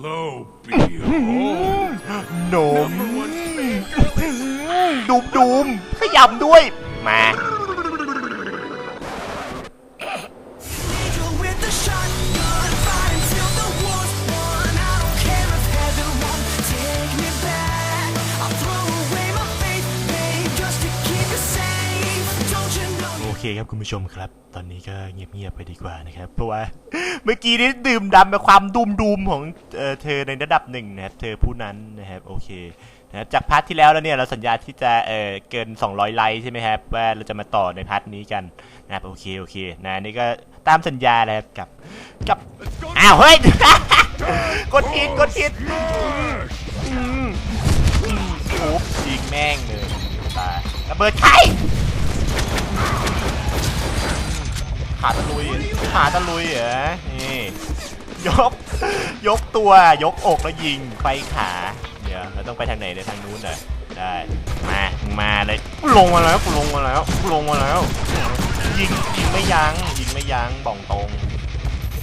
Lo behold, หนม number one fan girl is ดูมดูมขยำด้วย มา เคครับคุณผู้ชมครับ ตอนนี้ก็เงียบๆไปดีกว่านะครับ เพราะว่า เมื่อกี้นี้ดื่มดำไปความดุมดุมของเอ่อเธอในระดับหนึ่งนะครับ เธอผู้นั้นนะครับโอเคนะคจากพาร์ทที่แล้วแล้วเนี่ยเราสัญญาที่จะเออเกิน 200 ไลค์ใช่ไหมครับว่าเราจะมาต่อในพาร์ทนี้กันนะครับโอเคโอเคนะนี่ก็ตามสัญญาเลยครับกับกับอ้าวเฮ้ย กดผิดกดผิดโอ้ยิงแม่งเลยตายระเบิดใคร ขาตะลุยขาตะลุยเหรอนี่ยก ยกตัวยกอกแล้วยิงไปขา เดี๋ยวเราต้องไปทางไหนในยทางนู้นเหรอได้มามาเลยกูลงมาแล้วกูลงมาแล้วกูลงมาแล้ว ยิงยิงไม่ยั้งยิงไม่ยั้งบ่องตรง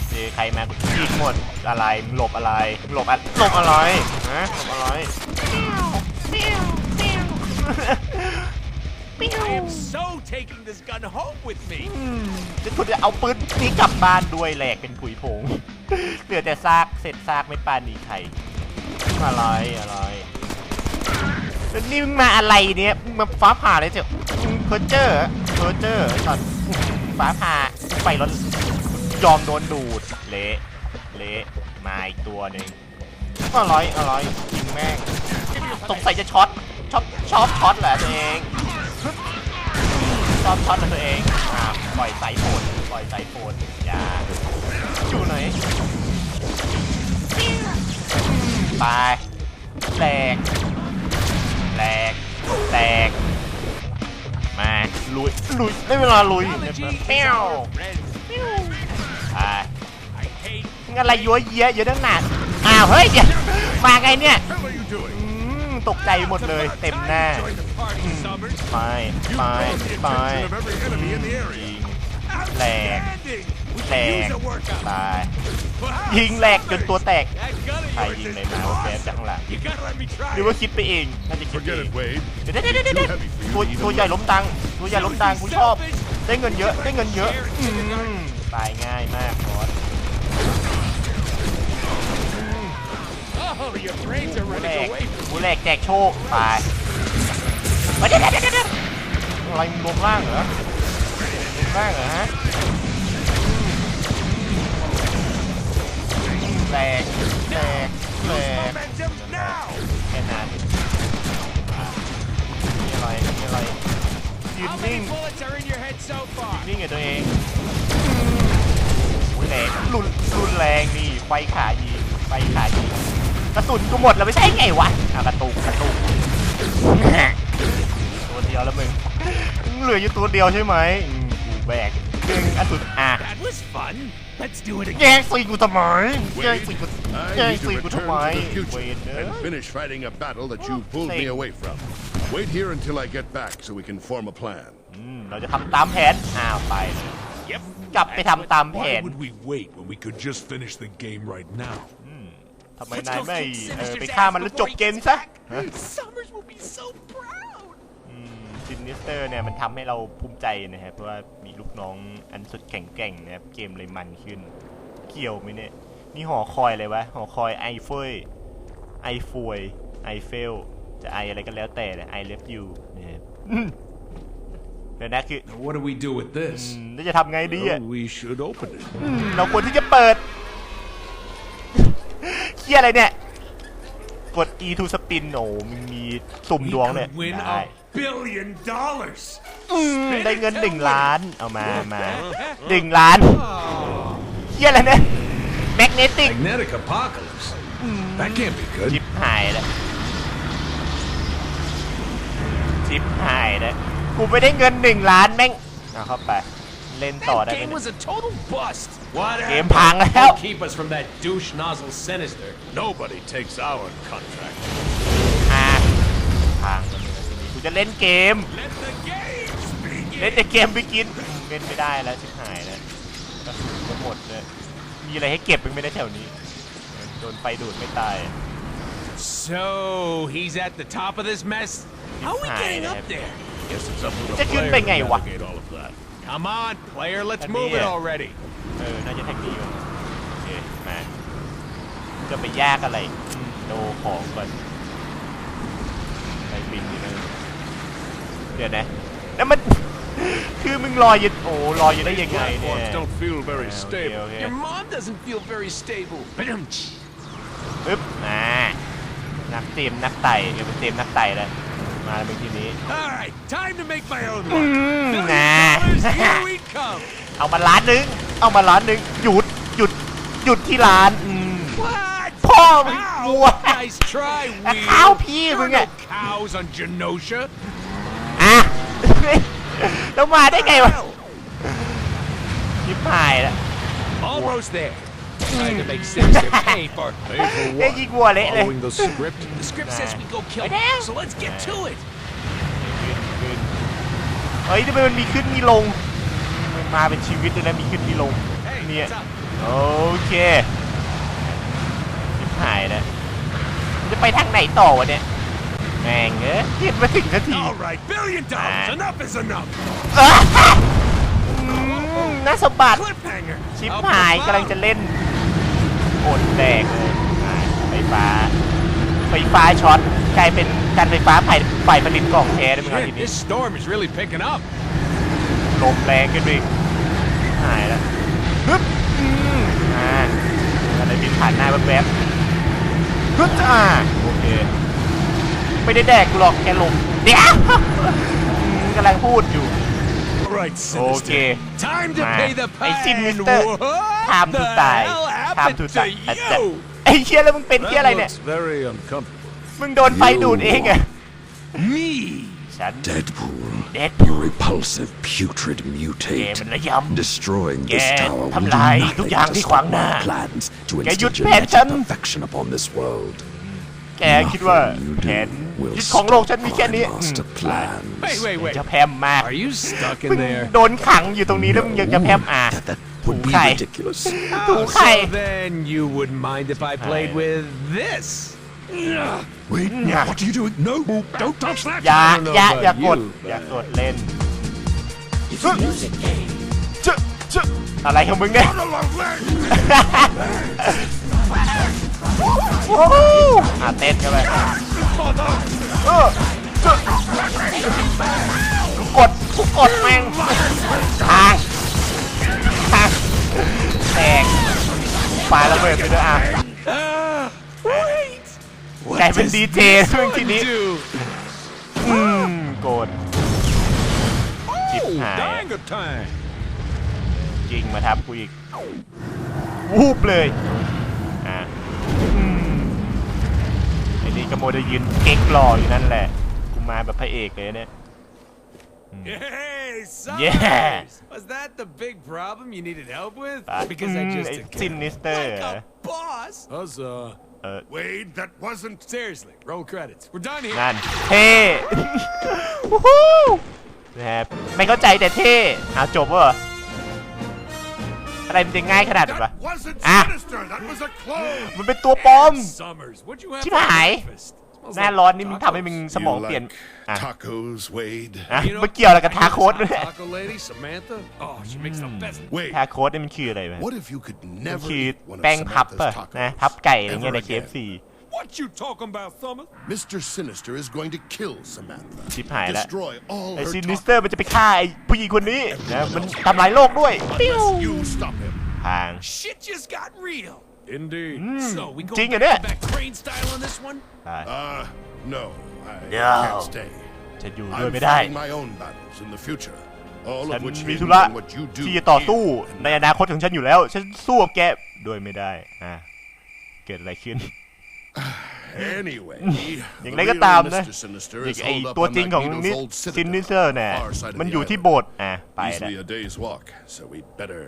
เจอใครมายิงหมดอะไรหลบอะไรหลบอะหลบอะไรฮะหลบอะไร I am so taking this gun home with me. จะคุณจะเอาปืนนี้กลับบ้านด้วยแหลกเป็นผุยผง เหลือแต่ซากเศษซากไม่ปานนีใครอะไรอะไรแล้วนี่มึงมาอะไรเนี่ยมึงมาฟ้าผ่าเลยเจ้าเพอร์เจอร์เพอร์เจอร์ตอนฟ้าผ่าไปรถยอมโดนดูด เละเละมาอีกตัวหนึ่งอร่อยอร่อยยิงแม่งสงสัยจะช็อตช็อตชอบช็อตแหละตัวเอง ชอบช็อตตัวเองอ่าปล่อยสายโฟนปล่อยสายโฟนอย่าอยู่ไหนตายแหลกแหลกแหลกมาลุยลุยได้เวลาลุยเปี้ยว our friend. อ่า I hate. มึงอะไรยัวเยี้ยเยอะตั้งนาอ้าวเฮ้ยเดี๋ยวมาไงเนี่ยตกใจหมดเลยเต็มหน้า ไป You ไป brought the ไป attention of every enemy in the ยิ area. งแหลก Outstanding. We แหล could ก use a workout. ตาย Wow, ยิงแหลกจนตัวแตก That gun of ใคร yours ยิง is เลยมาโอเค awesome. จากข้างหลัง You gotta let me try หรือว่า it. คิดไปเองน่าจะคิดไป Forget เอง it, Wade. เดี๋ยวเดี๋ยวเดี๋ยวเดี๋ยวตัวตัวใหญ่ล้มตังค์ตัวใหญ่ล้มตังค์กูชอบ ได้เงินเยอะได้เงินเยอะอืมตายง่ายมากบอส Oh, your brains are กูแหล running ก away. กูแหลกแจกโชคตาย เฮ้ยเดี๋ยวเดี๋ยวเดี๋ยวเดี๋ยวอะไรมึงลงล่างเหรอลงล่างเหรอฮะแหลกแหลกแหล Use กแค่นั้นมีอะไรมีอะไรยืนนิ่ง many bullets are in your head so far? นิ่งกับตัวเองแรงรุนรุนแรงนี่ไฟขายิงไฟขายิงกระสุนกูหมดแล้วไม่ใช่ไงวะอะกระตุกกระตุก ยวแล้วมึงเหลืออยู่ตัวเดียวใช่ไหมอืมกูแบกดึงอันสุดอะ That was fun. Let's do it แย่ again. งซีกูทำไมแย่ง Wade, ซีกูแย่ I ง need ซี to กู return ทำไม to the เว future นเนอ and finish fighting a battle that you pulled me Same. away from. Wait here until I get back so we can form a plan. อืมเราจะทำตามแผนอ้าวไป Yep. กลับไปทำตามแผ Why น would we wait when we could just finish the game right now? ทำไมนายไม่เออไปฆ่ามันแล้วจบเกมซะ Summers นนิสเตอร์เนี่ยมันทำให้เราภูมิใจนะครับ เพราะว่ามีลูกน้องอันสุดแข็งแกร่งนะครับ เกมเลยมันขึ้น เกี่ยวไหมเนี่ย นี่หอคอยอะไรวะ หอคอยไอเฟยไอฟวยไอเฟล จะไออะไรก็แล้วแต่เลยไอเลฟยูนะครับอืมเดี๋ยวนะคือ Now, what do we do with อื this? มแล้วจะทำไงดีอะ Well, we should open it. อืมเราควรที่จะเปิดเคียอะไรเนี่ย กด E to spin โอ้มันมีสุ่ม We ดวงเนี่ย could win ได้ a billion dollars. อืมได้เงินหนึ่งล้าน เอามามาหนึ่งล้านเฮียอะไรเนี่ยแมกเนติก Magnetic apocalypse. That can't be ชิ good. ปหายแล้วชิปหายแล้วกูไม่ได้เงินหนึ่งล้านแม่งเอาเข้าไป เล่นต่อ That ได้ไหม game เนี่ย was a total bust. What เกมพังแล้ว Keep us from that douche nozzle sinister. Nobody takes our contract. อะพังแล้วมึงทีนี้ กูจะเล่นเกม Let the games begin. เล่นแต่เกมไปกิน เล่นไม่ได้แล้วชิบหายแล้วกระสุนก็หมดเลยมีอะไรให้เก็บเป็นไม่ได้แถวนี้ โดนไฟดูดไม่ตาย So, he's at the top of this mess? How are we Hi, getting up Ed. there? Guess it's up to the Chắc chắn player bên to ngày quá. navigate all of that. Come on, player, let's Anh move đi it à? already. เออ น่าจะแท็กนี้อยู่โอเคมาจะไปยากอะไรอืมโดของก่อนไปบินอยู่นั่น เดี๋ยวนะแล้วมัน คือมึงลอยอยู่โอ้ลอยอยู่ได้ยังไงเนี่ย Platforms don't feel โอ very เค stable. โอเค Your mom doesn't feel very stable. Bam. ปึ๊บมานักเตรียมนักไต่เดี๋ยวเป็นเตรียมนักไต่แล้วมาเป็นทีนี้ All right, time to make my own อื mark. ม Million นะ dollars, here we come. เอามาล้านหนึงเอามาล้านหนึงหยุดหยุดหยุดที่ร้านอืม What? พ่อมึง Cow? วัว Nice try, อะ Will. ข้าวพี่มึ There ง are อะ no cows on Genosha. อะแล้วมาได้ไงวะชิบหายแล้ว Almost there. Trying to make Sinister pay for. Pay for เอ้ย what? ยิงวัวเละเลย Following the script? The script says we go kill Right now. him, so let's get to it. ขึ้นเฮ้ยทำไมมันมีขึ้นมีลง มันมาเป็นชีวิตเลยนะมีขึ้นมีลง Hey, เนี่ย what's up? โอเคชิบหายแล้วมันจะไปทางไหนต่อวะเนี่ยแม่งเอ้ยเห็นมาถึงนาที All right, billion dollars. Ah. Enough is enough. อืมน่าสะบัด Cliffhanger. ชิบ Up หาย above. กำลังจะเล่นโอนแตกเลยอ่าไฟฟ้า ไฟฟ้าช็อตกลายเป็นการไฟฟ้าฝ่ายฝ่ายผลิตกล่องแชร์ได้ไหมครับที Shit, นี้ this storm is really picking up. ลมแรงขึ้นไปอีกหายแล้วฮึบอืมอ่าอะไรบินผ่านหน้าแวบๆฮึบอ่าโอเค ไม่ได้แดกกูหรอกแค่ลมเดี๋ยวอืมกำลังพูดอยู่ All right, Okay. Sinister. Time to มา pay the ไอ้ fine. ซินมิสเตอร์ What ทามทู the ตาย hell ทาม happened ทู to ตายอาจจะ you? ไอ้เชี่ยแล้วมึงเป็นเชี่ยอะไรเนี่ย That looks very uncomfortable. มึงโดนไฟดูดเองอะ Me. ฉัน Deadpool, เด็ด you repulsive, putrid แก mutate. มันระยำ Destroying this Kẻ tower will thâm do lại nothing ทุกอย่าง to ที่ขวาง stop หน้า our plans to Kẻ instill dút phèn genetic chân. perfection upon this world. แกคิดว่า Nothing you แผน do will ยึดของโลกฉันมีแค่ stop นี้ my master plans. Wait, wait, wait. จะแพมมาก Are you stuck มึ in ง there? โดนขังอยู่ตรงนี้แล้วมึงยังจะแพมอะ That, that would be Khai. ridiculous. ถู Oh, ใคร so then you wouldn't mind if I played Khai. with this? Wait, Yeah. what are you doing? No, don't touch that. อย่า I don't know อย่า about อย่ากด you, อย่า but- กดเล่นจ๊ะจ๊ะอะไรของมึงเนี่ยโอ้โหอะ เต้นกันไปเออกดกูกดแม่งทางทางแตกปาระเบิดไปด้วยอะกลายเป็นดีเจเรื่งทีนี้อืมโกรธ Chip Oh, hài. dang a time. จริงมาทับกูอีกวูบเลย ไอ้นี่ก็โมได้ยืนเก๊กรออยู่นั่นแหละ กูมาแบบพระเอกเลยเนี่ย Hey, Summers! Yeah. Was that the big problem you needed help with? Because I อืม just ไอ้ took ซิน care นิ of ส it. เตอร์ Like a boss. Huzzah. เออ Wade, that wasn't. Seriously, roll credits. We're done here. นั่นเท่วู้ฮู้นะครับไม่เข้าใจแต่เท่เอาจบวะ อะไรมันจะง่ายขนาดนั้นวะ That wasn't Ah. sinister. That was a clone. มันเป็นตัวปลอม Summers, what'd you have Chip for hài. breakfast? Smells หน้า like ร้อนนี่มึงทำให้ tacos. มึงสมอง You เปลี่ยน like อะ tacos, Wade? อะ You know, เมื่อเกี่ยวอะไรกับ I ทา hear โค้ด this ด้วย hot Taco lady, Samantha. Oh, she makes the best. Wade, ทาโค้ดนี่มันคืออะไรวะ what if you could มัน never คือ eat one of แป้งพับ Samantha's ป่ะ tacos นะพับไก่อะไรเงี้ย ever ใน again? KFC What you talking about, Summers? Mr. Sinister is going to kill Samantha. ชิบหายละ Destroy all ไอ้ her ซินิสเตอร์มันจะไปฆ่าไอ้ผู้หญิงคนนี้นะมันทำลายโลกด้วย tacos ปิ้ว unless you stop him. ทาง Shit just got real. Indeed. So we go Chính back rồi đấy. to back crane style on this one? ตาย Uh, no, I No. can't stay. จะอยู่ด้วย I'm ไม่ได้ fighting my own battles in the future. All ฉัน of which มี hinge ธุระ on what you do ที่จะต่อสู้ here ในอนาคตของฉันอยู่แล้ว ฉันสู้กับแกด้วยไม่ได้อะเกิดอะไรขึ้น Anyway, อย่าง the ไรก็ real ตามนะ Mr. Sinister อย่าง is ไอ holed up ตัว on จริงของ Magneto's old ซินนิ citadel เซอร์เนี่ย on our side of มัน the อยู่ที่ island. โบสถ์อ่ะไปแล้ว Easily a day's walk, so we better.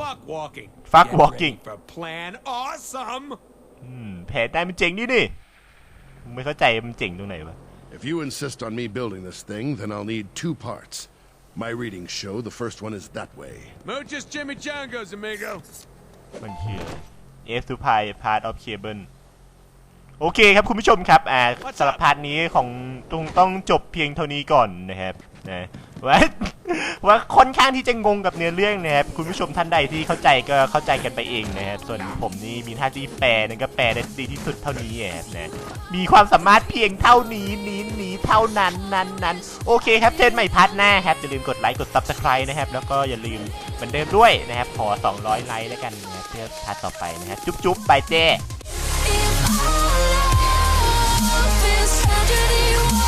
Fuck walking. Fuck Get walking. ready For plan awesome. อืมแผนได้มันเจ๋งนี่นี่มึงไม่เข้าใจมันเจ๋งตรงไหนวะ If you insist on me building this thing, then I'll need two parts. My readings show the first one is that way. Muchos chimichangas, amigo. มันคืออะไร F to Pi part of cable โอเคครับคุณผู้ชมครับอ่าสำหรับพาร์ทนี้ของต้องต้องจบเพียงเท่านี้ก่อนนะครับนะว่าว่าค่อนข้างที่จะงงกับเนื้อเรื่องนะครับคุณผู้ชมท่านใดที่เข้าใจก็เข้าใจกันไปเองนะครับส่วนผมนี่มีท่าที่แปลนั่นก็แปลได้ดีที่สุดเท่านี้นะครับนะมีความสามารถเพียงเท่านี้นี้นี้เท่านั้นนั้นนั้นโอเคครับเจนใหม่พาร์ทหน้าครับอย่าลืมกดไลค์กด subscribe นะครับแล้วก็อย่าลืมเหมือนเดิมด้วยนะครับขอ 200 ไลค์แล้วกันนะครับเพื่อพาร์ทต่อไปนะครับจุ๊บจุ๊บบายเจ้ tragedy,